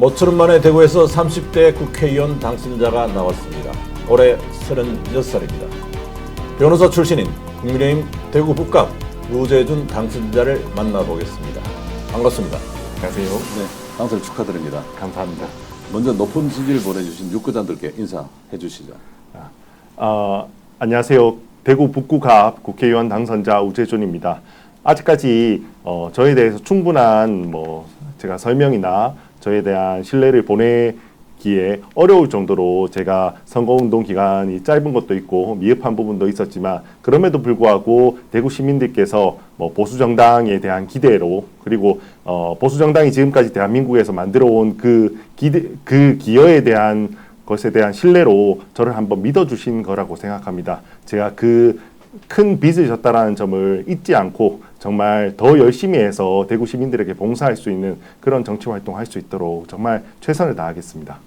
모처럼 만에 대구에서 30대 국회의원 당선자가 나왔습니다. 올해 36살입니다. 변호사 출신인 국민의힘 대구 북갑 우재준 당선자를 만나보겠습니다. 반갑습니다. 안녕하세요. 네, 당선 축하드립니다. 감사합니다. 먼저 높은 지지를 보내주신 유권자들께 인사해 주시죠. 어, 안녕하세요. 대구 북구갑 국회의원 당선자 우재준입니다. 아직까지 어, 저에 대해서 충분한 뭐 제가 설명이나 저에 대한 신뢰를 보내기에 어려울 정도로 제가 선거운동 기간이 짧은 것도 있고 미흡한 부분도 있었지만 그럼에도 불구하고 대구 시민들께서 뭐 보수 정당에 대한 기대로 그리고 어, 보수 정당이 지금까지 대한민국에서 만들어온 그 기대 그 기여에 대한 것에 대한 신뢰로 저를 한번 믿어주신 거라고 생각합니다. 제가 그 큰 빚을 졌다라는 점을 잊지 않고 정말 더 열심히 해서 대구 시민들에게 봉사할 수 있는 그런 정치 활동할 수 있도록 정말 최선을 다하겠습니다.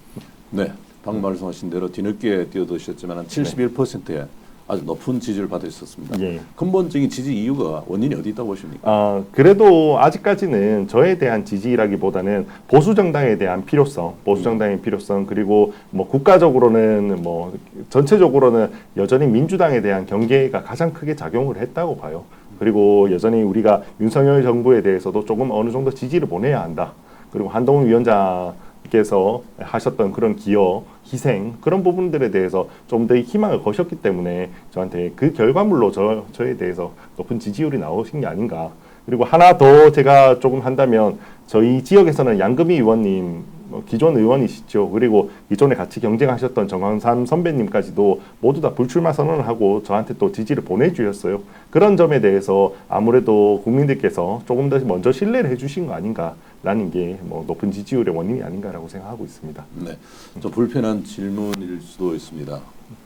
네, 방금 말씀하신 대로 뒤늦게 뛰어드셨지만 71%의 아주 높은 지지를 받으셨습니다. 예. 근본적인 지지 이유가 원인이 어디 있다고 보십니까? 어, 그래도 아직까지는 저에 대한 지지라기보다는 보수 정당에 대한 필요성, 보수 정당의 필요성 그리고 뭐 국가적으로는 뭐 전체적으로는 여전히 민주당에 대한 경계가 가장 크게 작용을 했다고 봐요. 그리고 여전히 우리가 윤석열 정부에 대해서도 조금 어느 정도 지지를 보내야 한다. 그리고 한동훈 위원장께서 하셨던 그런 기여, 희생 그런 부분들에 대해서 좀 더 희망을 거셨기 때문에 저한테 그 결과물로 저 저에 대해서 높은 지지율이 나오신 게 아닌가. 그리고 하나 더 제가 조금 한다면 저희 지역에서는 양금희 의원님 뭐 기존 의원이시죠. 그리고 기존에 같이 경쟁하셨던 정황삼 선배님까지도 모두 다 불출마 선언을 하고 저한테 또 지지를 보내주셨어요. 그런 점에 대해서 아무래도 국민들께서 조금 더 먼저 신뢰를 해주신 거 아닌가라는 게 뭐 높은 지지율의 원인이 아닌가라고 생각하고 있습니다. 네, 좀 불편한 질문일 수도 있습니다.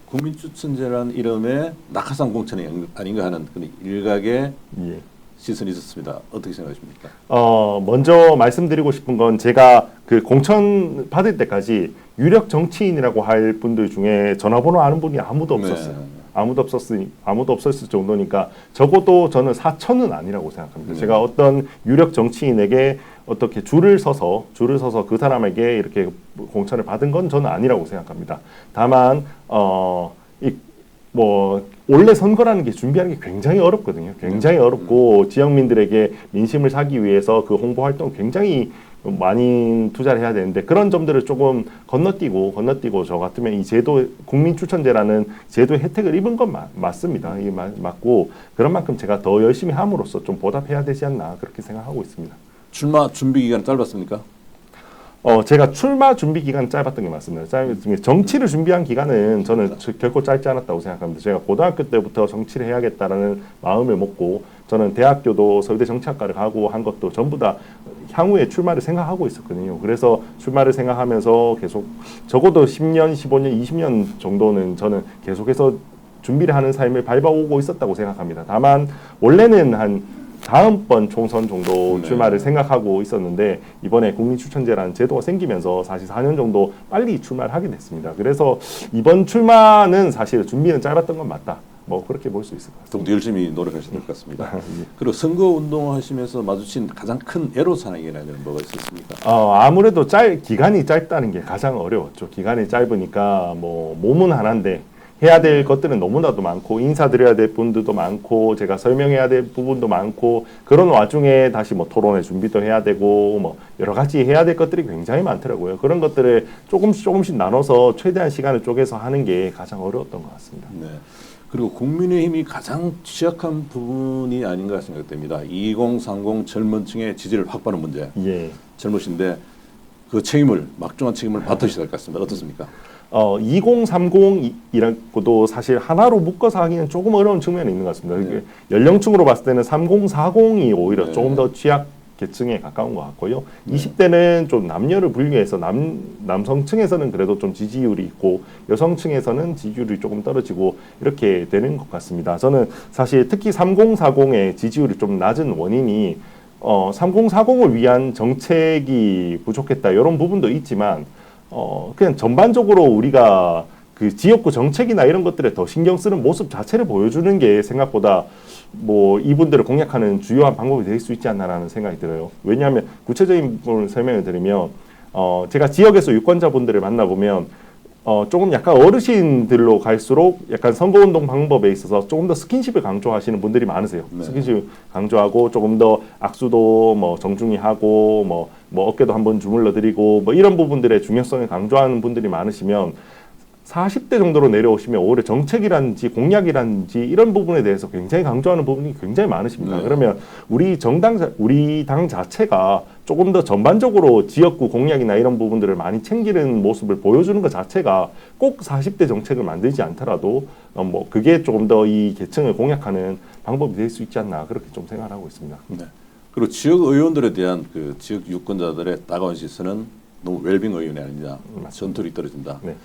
국민추천제라는 이름에 낙하산 공천이 아닌가 하는 그런 일각의 예. 시선이 있었습니다. 어떻게 생각하십니까? 어, 먼저 말씀드리고 싶은 건 제가 그 공천 받을 때까지 유력 정치인이라고 할 분들 중에 전화번호 아는 분이 아무도 없었어요. 네. 아무도 없었으니 아무도 없었을 정도니까 적어도 저는 사천은 아니라고 생각합니다. 네. 제가 어떤 유력 정치인에게 어떻게 줄을 서서 줄을 서서 그 사람에게 이렇게 공천을 받은 건 저는 아니라고 생각합니다. 다만 어이뭐 원래 선거라는 게 준비하는 게 굉장히 어렵거든요. 굉장히 어렵고 지역민들에게 민심을 사기 위해서 그 홍보 활동 굉장히 많이 투자를 해야 되는데 그런 점들을 조금 건너뛰고 건너뛰고 저 같으면 이 제도 국민 추천제라는 제도의 혜택을 입은 건 마- 맞습니다. 이게 마- 맞고 그런 만큼 제가 더 열심히 함으로써 좀 보답해야 되지 않나 그렇게 생각하고 있습니다. 출마 준비 기간 짧았습니까? 어 제가 출마 준비 기간 짧았던 게 맞습니다. 짧 정치를 준비한 기간은 저는 저- 결코 짧지 않았다고 생각합니다. 제가 고등학교 때부터 정치를 해야겠다라는 마음을 먹고 저는 대학교도 서울대 정치학과를 가고 한 것도 전부 다 향후에 출마를 생각하고 있었거든요. 그래서 출마를 생각하면서 계속 적어도 10년, 15년, 20년 정도는 저는 계속해서 준비를 하는 삶을 밟아오고 있었다고 생각합니다. 다만 원래는 한 다음번 총선 정도 네. 출마를 생각하고 있었는데 이번에 국민 추천제라는 제도가 생기면서 사실 4년 정도 빨리 출마를 하게 됐습니다. 그래서 이번 출마는 사실 준비는 짧았던 건 맞다. 뭐 그렇게 볼 수 있을 것 같습니다. 열심히 노력하셔야 될 것 같습니다. 예. 그리고 선거 운동하시면서 마주친 가장 큰 애로사항이라는 뭐가 있었습니까? 어, 아무래도 짧 기간이 짧다는 게 가장 어려웠죠. 기간이 짧으니까 뭐 몸은 하나인데 해야 될 것들은 너무나도 많고 인사드려야 될 분들도 많고 제가 설명해야 될 부분도 많고 그런 와중에 다시 뭐 토론회 준비도 해야 되고 뭐 여러 가지 해야 될 것들이 굉장히 많더라고요. 그런 것들을 조금씩 조금씩 나눠서 최대한 시간을 쪼개서 하는 게 가장 어려웠던 것 같습니다. 네. 그리고 국민의힘이 가장 취약한 부분이 아닌가 생각됩니다. 2030 젊은 층의 지지를 확보하는 문제. 예. 젊으신데 그 책임을 막중한 책임을 맡으셔야 될 것 같습니다. 어떻습니까? 어, 2030이라고도 사실 하나로 묶어서 하기는 조금 어려운 측면이 있는 것 같습니다. 네. 연령층으로 봤을 때는 3040이 오히려 네. 조금 더 취약 계층에 가까운 것 같고요. 네. 20대는 좀 남녀를 분류해서 남 남성층에서는 그래도 좀 지지율이 있고 여성층에서는 지지율이 조금 떨어지고 이렇게 되는 것 같습니다. 저는 사실 특히 3040의 지지율이 좀 낮은 원인이 어, 3040을 위한 정책이 부족했다 이런 부분도 있지만 어, 그냥 전반적으로 우리가 그 지역구 정책이나 이런 것들에 더 신경 쓰는 모습 자체를 보여주는 게 생각보다 뭐 이분들을 공략하는 주요한 방법이 될 수 있지 않나라는 생각이 들어요. 왜냐하면 구체적인 부분을 설명을 드리면 어, 제가 지역에서 유권자분들을 만나보면 어, 조금 약간 어르신들로 갈수록 약간 선거운동 방법에 있어서 조금 더 스킨십을 강조하시는 분들이 많으세요. 네. 스킨십 강조하고 조금 더 악수도 뭐 정중히 하고 뭐, 뭐 어깨도 한번 주물러 드리고 뭐 이런 부분들의 중요성을 강조하는 분들이 많으시면 40대 정도로 내려오시면 오히려 정책이라든지 공약이라든지 이런 부분에 대해서 굉장히 강조하는 부분이 굉장히 많으십니다. 네. 그러면 우리 정당, 자- 우리 당 자체가 조금 더 전반적으로 지역구 공약이나 이런 부분들을 많이 챙기는 모습을 보여주는 것 자체가 꼭 40대 정책을 만들지 않더라도 어, 뭐 그게 조금 더 이 계층을 공약하는 방법이 될 수 있지 않나 그렇게 좀 생각하고 있습니다. 네. 그리고 지역 의원들에 대한 그 지역 유권자들의 따가운 시선은 너무 웰빙 의원이 아니냐 전투력이 떨어진다. 네.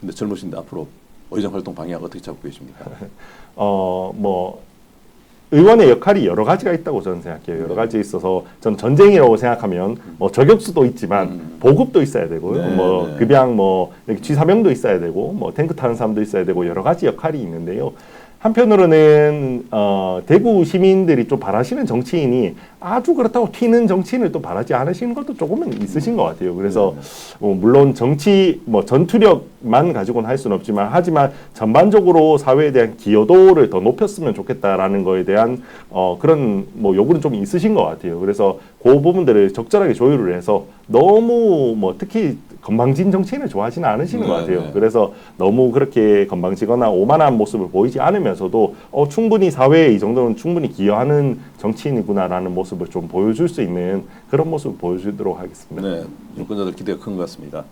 근데 젊으신데 앞으로 의정 활동 방향 어떻게 잡고 계십니까? 어, 뭐 의원의 역할이 여러 가지가 있다고 저는 생각해요. 여러 가지 있어서 전 전쟁이라고 생각하면 뭐 저격수도 있지만 음. 보급도 있어야 되고 네, 뭐 네. 급양 뭐 이렇게 취사병도 있어야 되고 뭐 탱크 타는 사람도 있어야 되고 여러 가지 역할이 있는데요. 한편으로는 어, 대구 시민들이 좀 바라시는 정치인이 아주 그렇다고 튀는 정치인을 또 바라지 않으시는 것도 조금은 있으신 것 같아요. 그래서 어, 물론 정치 뭐 전투력만 가지고는 할 수는 없지만 하지만 전반적으로 사회에 대한 기여도를 더 높였으면 좋겠다라는 거에 대한 어, 그런 뭐 요구는 좀 있으신 것 같아요. 그래서 그 부분들을 적절하게 조율을 해서 너무 뭐 특히 건방진 정치인을 좋아하지는 않으시는 네, 것 같아요. 네. 그래서 너무 그렇게 건방지거나 오만한 모습을 보이지 않으면서도 어, 충분히 사회에 이 정도는 충분히 기여하는 정치인이구나라는 모습을 좀 보여줄 수 있는 그런 모습을 보여주도록 하겠습니다. 네, 유권자들 기대가 큰 것 같습니다.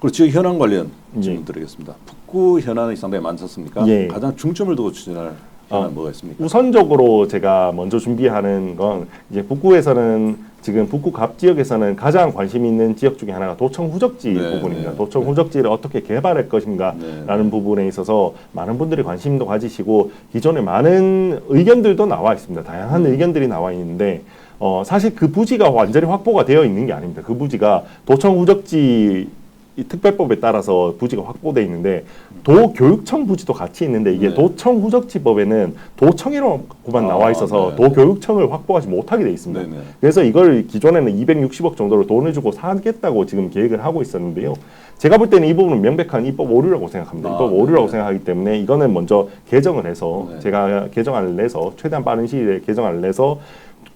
그리고 지역 현안 관련 질문 예. 드리겠습니다. 북구 현안이 상당히 많습니까? 예. 가장 중점을 두고 추진할 어, 뭐가 있습니까? 우선적으로 제가 먼저 준비하는 건 이제 북구에서는 지금 북구 갑 지역에서는 가장 관심 있는 지역 중에 하나가 도청 후적지 네, 부분입니다. 네, 도청 네. 후적지를 어떻게 개발할 것인가라는 네, 부분에 있어서 많은 분들이 관심도 가지시고 기존에 많은 의견들도 나와 있습니다. 다양한 음. 의견들이 나와 있는데 어, 사실 그 부지가 완전히 확보가 되어 있는 게 아닙니다. 그 부지가 도청 후적지 이 특별법에 따라서 부지가 확보돼 있는데 도교육청 부지도 같이 있는데 이게 네. 도청 후적지법에는 도청이라고만 아, 나와 있어서 네. 도교육청을 확보하지 못하게 돼 있습니다. 네 네. 그래서 이걸 기존에는 260억 정도로 돈을 주고 사겠다고 지금 계획을 하고 있었는데요. 제가 볼 때는 이 부분은 명백한 입법 오류라고 생각합니다. 아, 입법 오류라고 네. 생각하기 때문에 이거는 먼저 개정을 해서 네. 제가 개정안을 내서 최대한 빠른 시일에 개정안을 내서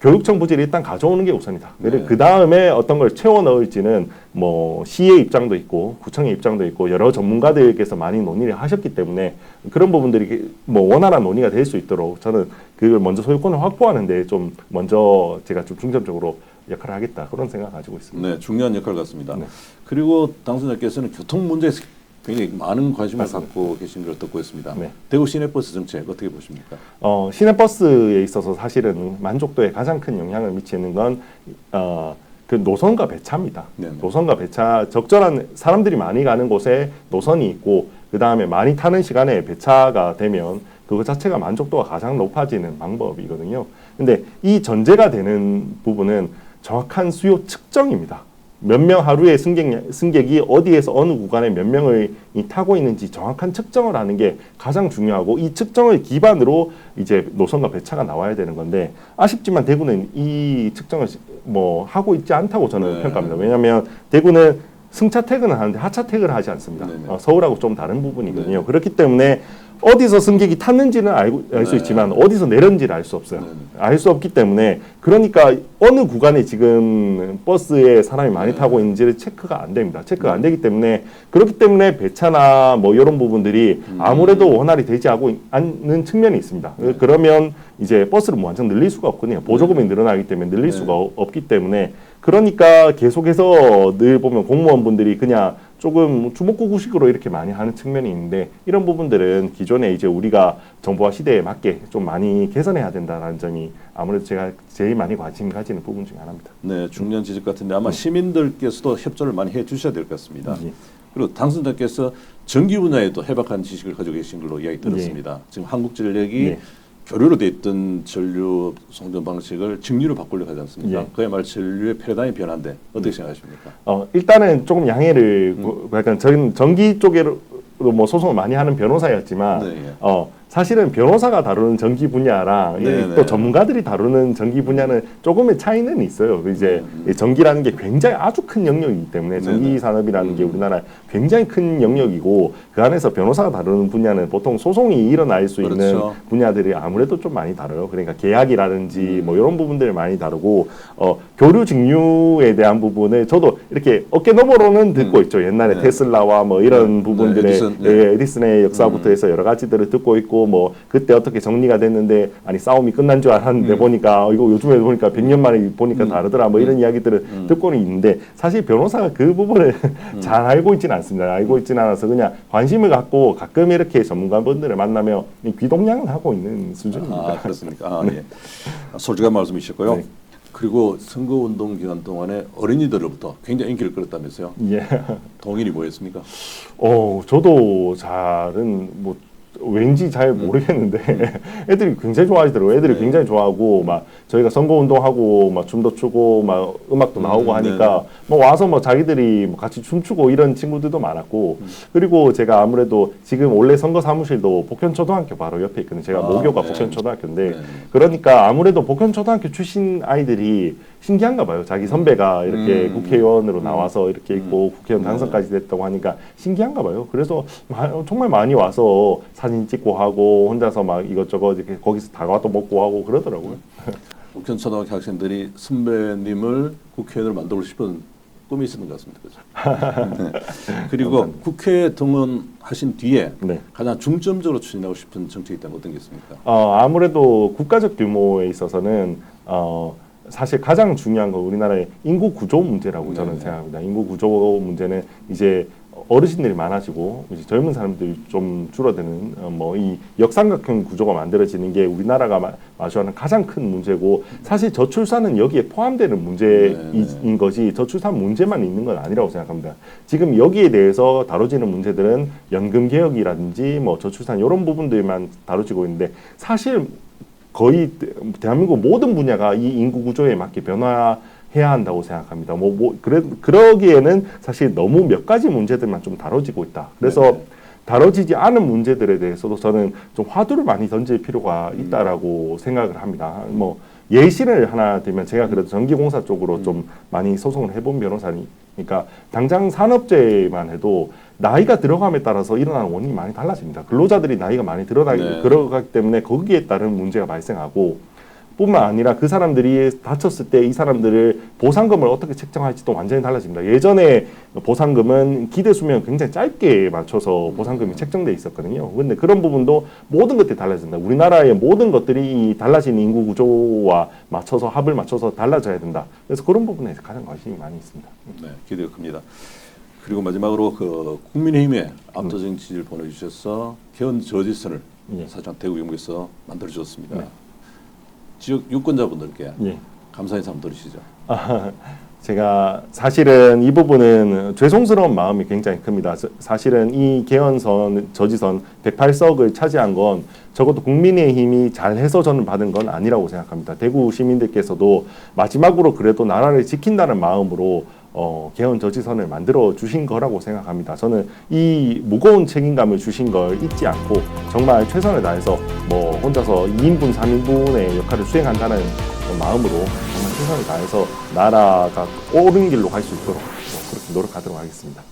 교육청 부지를 일단 가져오는 게 우선이다. 네. 그 다음에 어떤 걸 채워 넣을지는 뭐 시의 입장도 있고 구청의 입장도 있고 여러 전문가들께서 많이 논의를 하셨기 때문에 그런 부분들이 뭐 원활한 논의가 될 수 있도록 저는 그걸 먼저 소유권을 확보하는데 좀 먼저 제가 좀 중점적으로 역할을 하겠다 그런 생각 가지고 있습니다. 네, 중요한 역할 같습니다. 네. 그리고 당선자께서는 교통 문제에 굉장히 많은 관심을 맞습니다. 갖고 계신 걸 듣고 있습니다. 네. 대구 시내버스 정책 어떻게 보십니까? 어, 시내버스에 있어서 사실은 만족도에 가장 큰 영향을 미치는 건 어, 그 노선과 배차입니다. 네네. 노선과 배차 적절한 사람들이 많이 가는 곳에 노선이 있고 그 다음에 많이 타는 시간에 배차가 되면 그거 자체가 만족도가 가장 높아지는 방법이거든요. 근데 이 전제가 되는 부분은 정확한 수요 측정입니다. 몇 명 하루에 승객, 승객이 어디에서 어느 구간에 몇 명을 이 타고 있는지 정확한 측정을 하는 게 가장 중요하고 이 측정을 기반으로 이제 노선과 배차가 나와야 되는 건데 아쉽지만 대구는 이 측정을 시- 뭐 하고 있지 않다고 저는 네. 평가합니다. 왜냐하면 대구는 승차 퇴근을 하는데 하차 퇴근을 하지 않습니다. 네네. 어, 서울하고 좀 다른 부분이거든요. 네. 그렇기 때문에 어디서 승객이 탔는지는 알고 알수 네. 있지만 어디서 내렸는지를 알 수 없어요. 네네. 알수 없기 때문에 그러니까 어느 구간에 지금 버스에 사람이 많이 네. 타고 있는지를 체크가 안 됩니다. 체크가 안 되기 때문에 그렇기 때문에 배차나 뭐 이런 부분들이 음. 아무래도 원활히 되지 않는 측면이 있습니다. 네. 그러면 이제 버스를 뭐 완전 늘릴 수가 없거든요. 보조금이 늘어나기 때문에 늘릴 네. 수가 어- 없기 때문에 그러니까 계속해서 늘 보면 공무원분들이 그냥 조금 주먹구구식으로 이렇게 많이 하는 측면이 있는데 이런 부분들은 기존에 이제 우리가 정보화 시대에 맞게 좀 많이 개선해야 된다는 점이 아무래도 제가 제일 많이 관심 가지는 부분 중에 하나입니다. 네, 중요한 지적 같은데 아마 시민들께서도 협조를 많이 해 주셔야 될 것 같습니다. 예. 그리고 당선자께서 전기 분야에도 해박한 지식을 가지고 계신 걸로 이야기 들었습니다. 지금 한국전력이 예. 교류로 돼 있던 전류 송전 방식을 직류로 바꾸려고 하지 않습니까? 예. 그야말로 전류의 패러다임이 변한데 어떻게 생각하십니까? 어, 일단은 조금 양해를 구- 약간 전, 전기 쪽으로 뭐 소송을 많이 하는 변호사였지만 네, 예. 어, 사실은 변호사가 다루는 전기 분야랑 이 네네. 또 전문가들이 다루는 전기 분야는 조금의 차이는 있어요. 이제 이 전기라는 게 굉장히 아주 큰 영역이기 때문에 전기 음, 네네. 산업이라는 게 음. 우리나라 굉장히 큰 영역이고 그 안에서 변호사가 다루는 분야는 보통 소송이 일어날 수 있는 그렇죠. 분야들이 아무래도 좀 많이 다뤄요. 그러니까 계약이라든지 음. 뭐 이런 부분들을 많이 다루고 어, 교류 직류에 대한 부분을 저도 이렇게 어깨 너머로는 듣고 음. 있죠. 옛날에 네. 테슬라와 뭐 이런 네. 부분들의 네, 에디슨, 네. 예, 에디슨 의 역사부터 음. 해서 여러 가지들을 듣고 있고 뭐 그때 어떻게 정리가 됐는데 아니 싸움이 끝난 줄 알았는데 음. 보니까 어, 이거 요즘에 보니까 100년 만에 보니까 음. 다르더라 뭐 이런 이야기들을 음. 듣고는 있는데 사실 변호사가 그 부분을 잘 알고 있지는 않습니다. 알고 있지는 않아서 그냥 관심을 갖고 가끔 이렇게 전문가분들을 만나며 이 귀동냥을 하고 있는 수준입니다. 아 그렇습니까? 아, 예. 솔직한 말씀이셨고요. 네. 그리고 선거운동 기간 동안에 어린이들로부터 굉장히 인기를 끌었다면서요. 예. 동일이 뭐였습니까? 어, 저도 잘은 뭐 왠지 잘 음. 모르겠는데 애들이 굉장히 좋아하시더라고요. 애들이 네. 굉장히 좋아하고 막 저희가 선거 운동하고 막 춤도 추고 막 음악도 음, 나오고 네. 하니까 뭐 와서 뭐 자기들이 뭐 같이 춤추고 이런 친구들도 많았고 음. 그리고 제가 아무래도 지금 원래 선거 사무실도 복현초등학교 바로 옆에 있거든요. 제가 아, 모교가 네. 복현초등학교인데 네. 그러니까 아무래도 복현초등학교 출신 아이들이 신기한가 봐요. 자기 선배가 이렇게 음. 국회의원으로 음. 나와서 이렇게 있고 국회의원 네. 당선까지 됐다고 하니까 신기한가 봐요. 그래서 마- 정말 많이 와서 사진 찍고 하고 혼자서 막 이것저것 이렇게 거기서 다과도 먹고 하고 그러더라고요. 옥천초등학교 학생들이 선배님을 국회의원을 만들고 싶은 꿈이 있었는 것 같습니다. 그죠? 네. 그리고 국회에 등원하신 뒤에 네. 가장 중점적으로 추진하고 싶은 정책이 있다면 어떤 게 있습니까? 어, 아무래도 국가적 규모에 있어서는 어, 사실 가장 중요한 건 우리나라의 인구 구조 문제라고 저는 네네. 생각합니다. 인구 구조 문제는 이제 어르신들이 많아지고 이제 젊은 사람들이 좀 줄어드는 어, 뭐이 역삼각형 구조가 만들어지는 게 우리나라가 마- 마주하는 가장 큰 문제고 사실 저출산은 여기에 포함되는 문제인 네네. 것이 저출산 문제만 있는 건 아니라고 생각합니다. 지금 여기에 대해서 다뤄지는 문제들은 연금 개혁이라든지 뭐 저출산 이런 부분들만 다뤄지고 있는데 사실 거의 대- 대한민국 모든 분야가 이 인구 구조에 맞게 변화 해야 한다고 생각합니다. 뭐, 뭐 그래 그러기에는 사실 너무 몇 가지 문제들만 좀 다뤄지고 있다. 그래서 네네. 다뤄지지 않은 문제들에 대해서도 저는 좀 화두를 많이 던질 필요가 있다라고 생각을 합니다. 뭐 예시를 하나 들면 제가 그래도 전기공사 쪽으로 좀 많이 소송을 해본 변호사니까 당장 산업재해만 해도 나이가 들어감에 따라서 일어나는 원인이 많이 달라집니다. 근로자들이 나이가 많이 들어가기 네. 들어가기 때문에 거기에 따른 문제가 발생하고 뿐만 아니라 그 사람들이 다쳤을 때 이 사람들을 보상금을 어떻게 책정할지도 완전히 달라집니다. 예전에 보상금은 기대 수명 굉장히 짧게 맞춰서 보상금이 책정돼 있었거든요. 근데 그런 부분도 모든 것들이 달라진다. 우리나라의 모든 것들이 이 달라진 인구 구조와 맞춰서 합을 맞춰서 달라져야 된다. 그래서 그런 부분에 가장 관심이 많이 있습니다. 네, 기대가 큽니다. 그리고 마지막으로 그 국민의힘에 압도적인 지지를 보내주셔서 개헌 저지선을 예. 사실상 대구 영국에서 만들어 주셨습니다. 네. 지역 유권자분들께 예. 감사 인사 한번 드리시죠. 아, 제가 사실은 이 부분은 죄송스러운 마음이 굉장히 큽니다. 사- 사실은 이 개헌선 저지선 108석을 차지한 건 적어도 국민의힘이 잘해서 저는 받은 건 아니라고 생각합니다. 대구 시민들께서도 마지막으로 그래도 나라를 지킨다는 마음으로 어, 개헌 저지선을 만들어 주신 거라고 생각합니다. 저는 이 무거운 책임감을 주신 걸 잊지 않고 정말 최선을 다해서 뭐 혼자서 2인분, 3인분의 역할을 수행한다는 마음으로 정말 최선을 다해서 나라가 옳은 길로 갈 수 있도록 뭐 그렇게 노력하도록 하겠습니다.